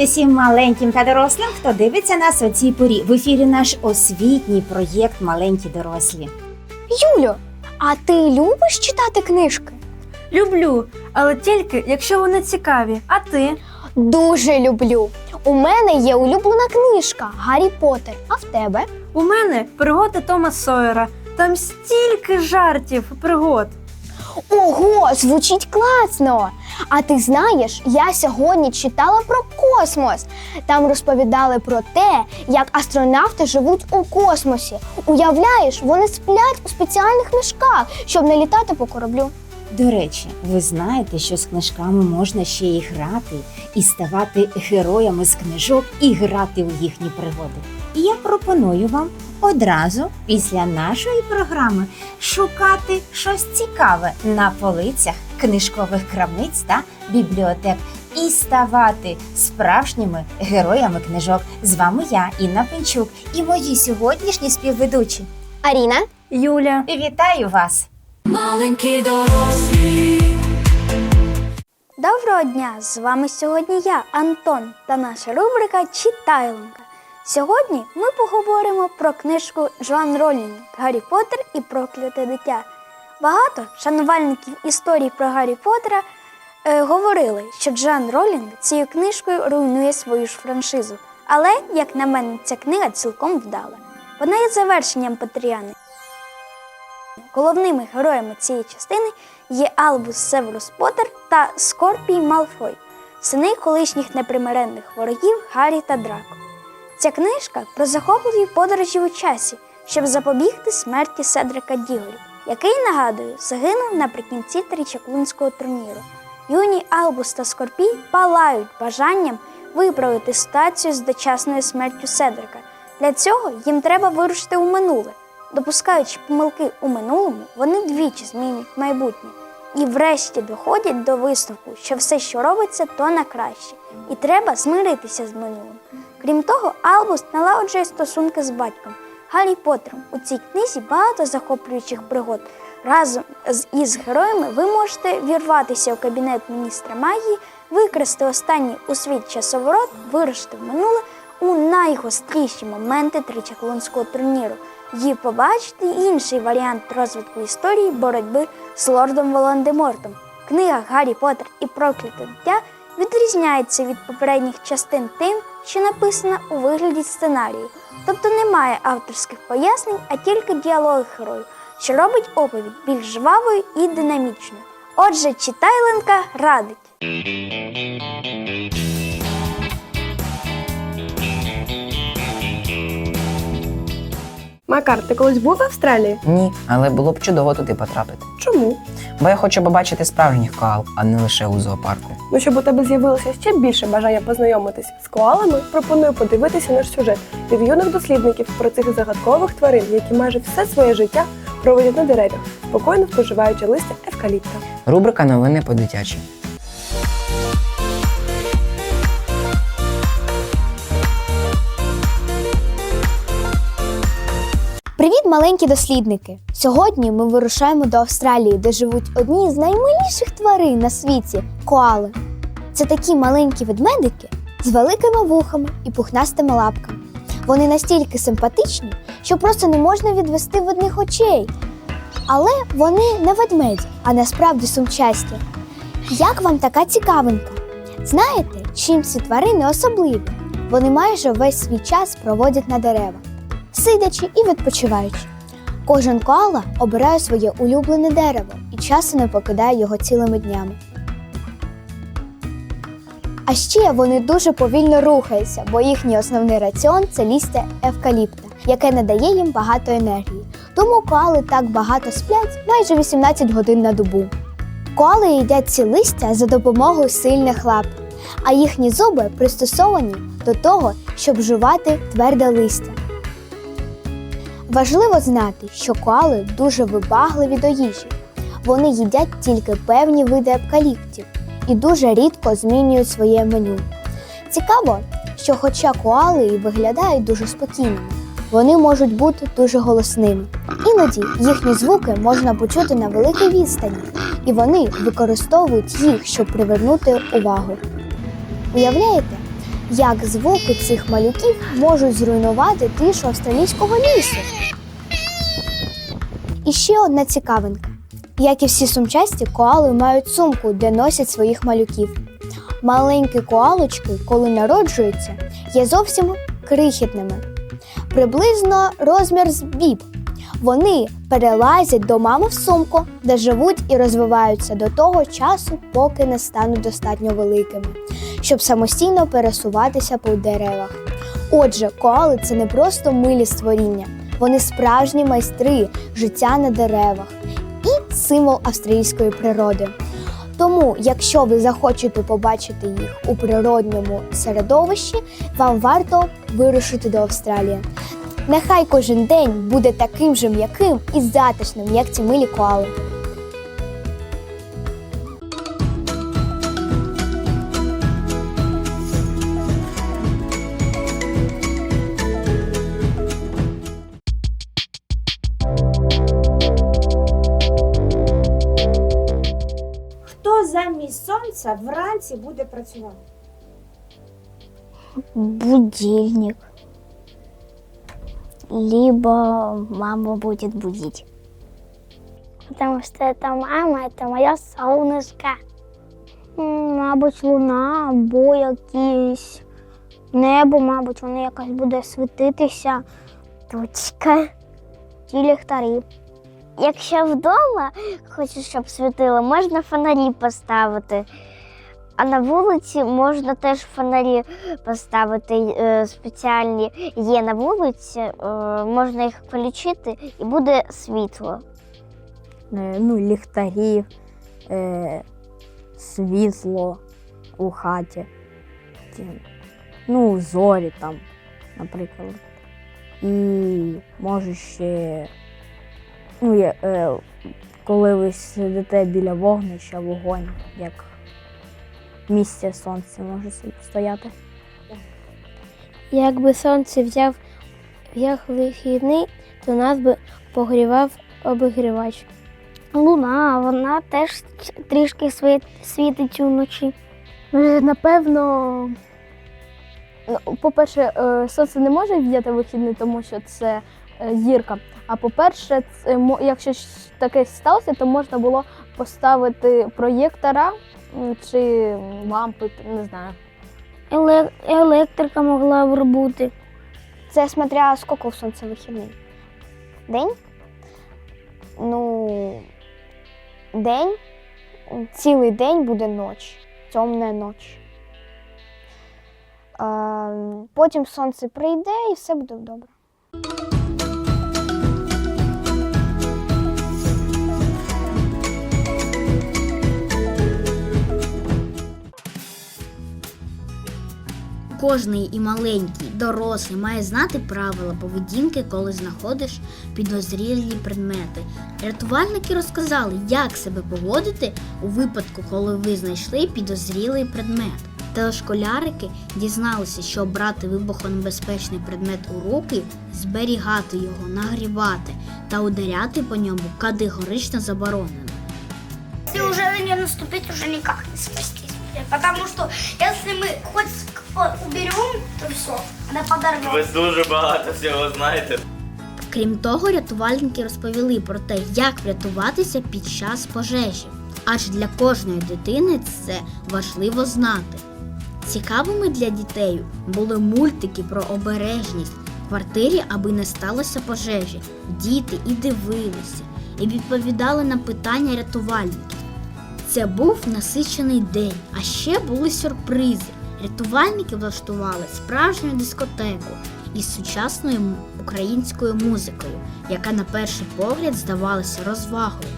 Привіт усім маленьким та дорослим, хто дивиться нас о цій порі. В ефірі наш освітній проєкт Маленькі дорослі. Юлю, а ти любиш читати книжки? Люблю, але тільки якщо вони цікаві. А ти? Дуже люблю. У мене є улюблена книжка Гаррі Поттер. А в тебе? У мене пригоди Тома Сойера. Там стільки жартів, пригод. Ого, звучить класно! А ти знаєш, я сьогодні читала про космос. Там розповідали про те, як астронавти живуть у космосі. Уявляєш, вони сплять у спеціальних мішках, щоб не літати по кораблю. До речі, ви знаєте, що з книжками можна ще і грати, і ставати героями з книжок і грати у їхні пригоди. І я пропоную вам одразу після нашої програми шукати щось цікаве на полицях книжкових крамниць та бібліотек і ставати справжніми героями книжок. З вами я, Інна Пенчук, і мої сьогоднішні співведучі. Аріна, Юля. Вітаю вас! Маленькі дорослі. Доброго дня! З вами сьогодні я, Антон, та наша рубрика Читайлонка. Сьогодні ми поговоримо про книжку Джоан Ролінг Гаррі Поттер і прокляте дитя. Багато шанувальників історії про Гаррі Поттера е, говорили, що Джоан Ролінг цією книжкою руйнує свою ж франшизу. Але, як на мене, ця книга цілком вдала. Вона є завершенням Петріани. Головними героями цієї частини є Албус Северус Поттер та Скорпій Малфой, сини колишніх непримиренних ворогів Гаррі та Драко. Ця книжка про захопливі подорожі у часі, щоб запобігти смерті Седрика Дігорі, який, нагадую, загинув наприкінці тричаклунського турніру. Юні Албус та Скорпій палають бажанням виправити ситуацію з дочасною смертю Седрика. Для цього їм треба вирушити у минуле. Допускаючи помилки у минулому, вони двічі змінюють майбутнє і врешті доходять до висновку, що все, що робиться, то на краще, і треба змиритися з минулим. Крім того, Албус налагоджує стосунки з батьком Гаррі Поттером. У цій книзі багато захоплюючих пригод. Разом з із героями ви можете вірватися у кабінет міністра магії, викрасти останній у світ часоворот, вирушити в минуле у найгостріші моменти тричаклунського турніру і побачити інший варіант розвитку історії боротьби з лордом Волан-де-Мортом. Книга Гаррі Поттер і прокляте дитя відрізняється від попередніх частин тим, що написана у вигляді сценарію, тобто немає авторських пояснень, а тільки діалоги героїв, що робить оповідь більш жвавою і динамічною. Отже, читайленка радить. Макар, ти колись був в Австралії? Ні, але було б чудово туди потрапити. Чому? Бо я хочу побачити справжніх коал, а не лише у зоопарку. Ну, щоб у тебе з'явилося ще більше бажання познайомитись з коалами, пропоную подивитися наш сюжет від юних дослідників про цих загадкових тварин, які майже все своє життя проводять на деревах, спокійно споживаючи листя евкаліпта. Рубрика новини по дитячі. Привіт, маленькі дослідники! Сьогодні ми вирушаємо до Австралії, де живуть одні з наймиліших тварин на світі коали. Це такі маленькі ведмедики з великими вухами і пухнастими лапками. Вони настільки симпатичні, що просто не можна відвести в одних очей. Але вони не ведмеді, а насправді сумчасті. Як вам така цікавинка? Знаєте, чим ці тварини особливі? Вони майже весь свій час проводять на деревах сидячи і відпочиваючи. Кожен коала обирає своє улюблене дерево і часу не покидає його цілими днями. А ще вони дуже повільно рухаються, бо їхній основний раціон це лістя евкаліпта, яке надає їм багато енергії. Тому коали так багато сплять майже 18 годин на добу. Коали їдять ці листя за допомогою сильних лап, а їхні зуби пристосовані до того, щоб жувати тверде листя. Важливо знати, що коали дуже вибагливі до їжі. Вони їдять тільки певні види евкаліптів і дуже рідко змінюють своє меню. Цікаво, що хоча коали і виглядають дуже спокійними, вони можуть бути дуже голосними. Іноді їхні звуки можна почути на великій відстані, і вони використовують їх, щоб привернути увагу. Уявляєте, як звуки цих малюків можуть зруйнувати тишу австралійського лісу. І ще одна цікавинка. Як і всі сумчасті, коали мають сумку, де носять своїх малюків. Маленькі коалочки, коли народжуються, є зовсім крихітними, приблизно розмір з біб. Вони перелазять до мами в сумку, де живуть і розвиваються до того часу, поки не стануть достатньо великими, щоб самостійно пересуватися по деревах. Отже, коали це не просто милі створіння, вони справжні майстри життя на деревах і символ австралійської природи. Тому, якщо ви захочете побачити їх у природньому середовищі, вам варто вирушити до Австралії. Нехай кожен день буде таким же м'яким і затишним, як ці милі коали. замість сонця вранці буде працювати? Будильник. Либо мама будет будить. Потому что это мама, это моє солнышко. М, Мабуть, луна або якісь небо, мабуть, воно якось буде світитися. Точка. Ті ліхтарі. Якщо вдома хочеш, щоб світило, можна фонарі поставити. А на вулиці можна теж фонарі поставити е, спеціальні є на вулиці, е, можна їх включити і буде світло. ну, ліхтарів, е, світло у хаті, ну, зорі там, наприклад. І може ще, ну, є, е, коли ви сидите біля вогнища, вогонь, як місце сонце може стояти. Якби сонце взяв як вихідний, то нас би погрівав обігрівач. Луна, вона теж трішки світить уночі. Е, Напевно, ну, по-перше, е, сонце не може вдіяти вихідний, тому що це е, зірка. А по-перше, якщо таке сталося, то можна було поставити проєктора чи лампи, не знаю. електрика могла б бути. Це смотря скільки в сонце вихідний. День? Ну, день, цілий день буде ніч, темна ніч. Потім сонце прийде і все буде добре. Кожний і маленький, дорослий має знати правила поведінки, коли знаходиш підозрілі предмети. Рятувальники розказали, як себе поводити у випадку, коли ви знайшли підозрілий предмет. Телешколярики дізналися, що брати вибухонебезпечний предмет у руки, зберігати його, нагрівати та ударяти по ньому категорично заборонено. Если уже на нее наступить, уже никак не спастись. Что если мы хоть ск- уберем, то все, она подорвется. Ви дуже багато всього знаєте. Крім того, рятувальники розповіли про те, як врятуватися під час пожежі. Адже для кожної дитини це важливо знати. Цікавими для дітей були мультики про обережність в квартирі, аби не сталося пожежі. Діти і дивилися, і відповідали на питання рятувальників. Це був насичений день, а ще були сюрпризи. Рятувальники влаштували справжню дискотеку із сучасною українською музикою, яка на перший погляд здавалася розвагою.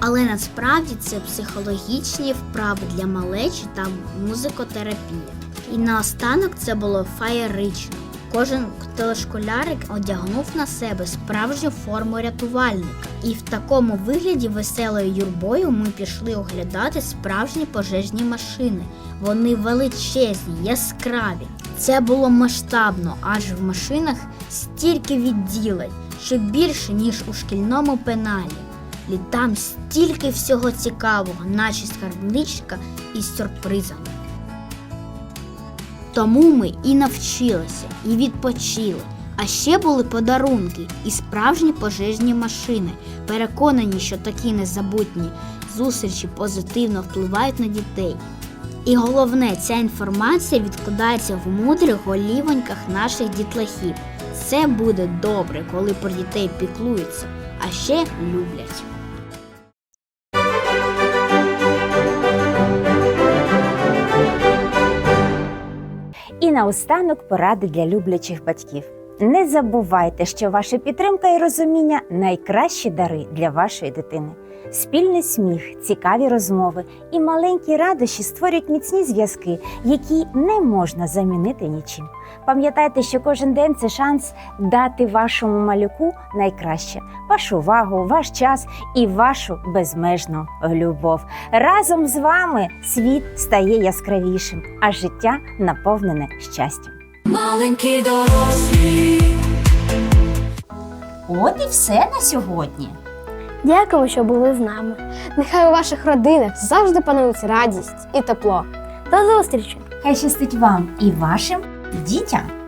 Але насправді це психологічні вправи для малечі та музикотерапія. І наостанок це було феєрично. Кожен телешколярик одягнув на себе справжню форму рятувальника. І в такому вигляді веселою юрбою ми пішли оглядати справжні пожежні машини. Вони величезні, яскраві. Це було масштабно, аж в машинах стільки відділень, що більше, ніж у шкільному пеналі. І там стільки всього цікавого, наче скарбничка із сюрпризами. Тому ми і навчилися, і відпочили. А ще були подарунки і справжні пожежні машини. Переконані, що такі незабутні зустрічі позитивно впливають на дітей. І головне, ця інформація відкладається в мудрих голівоньках наших дітлахів. Все буде добре, коли про дітей піклуються, а ще люблять. І наостанок поради для люблячих батьків. Не забувайте, що ваша підтримка і розуміння найкращі дари для вашої дитини. Спільний сміх, цікаві розмови і маленькі радощі створюють міцні зв'язки, які не можна замінити нічим. Пам'ятайте, що кожен день це шанс дати вашому малюку найкраще вашу увагу, ваш час і вашу безмежну любов. Разом з вами світ стає яскравішим, а життя наповнене щастям. Маленькі дорослі. От і все на сьогодні. Дякую, що були з нами. Нехай у ваших родинах завжди панують радість і тепло. До зустрічі! Хай щастить вам і вашим дітям.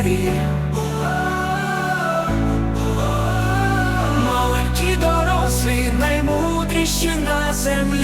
Школярі. Маленькі дорослі, наймудріші на землі.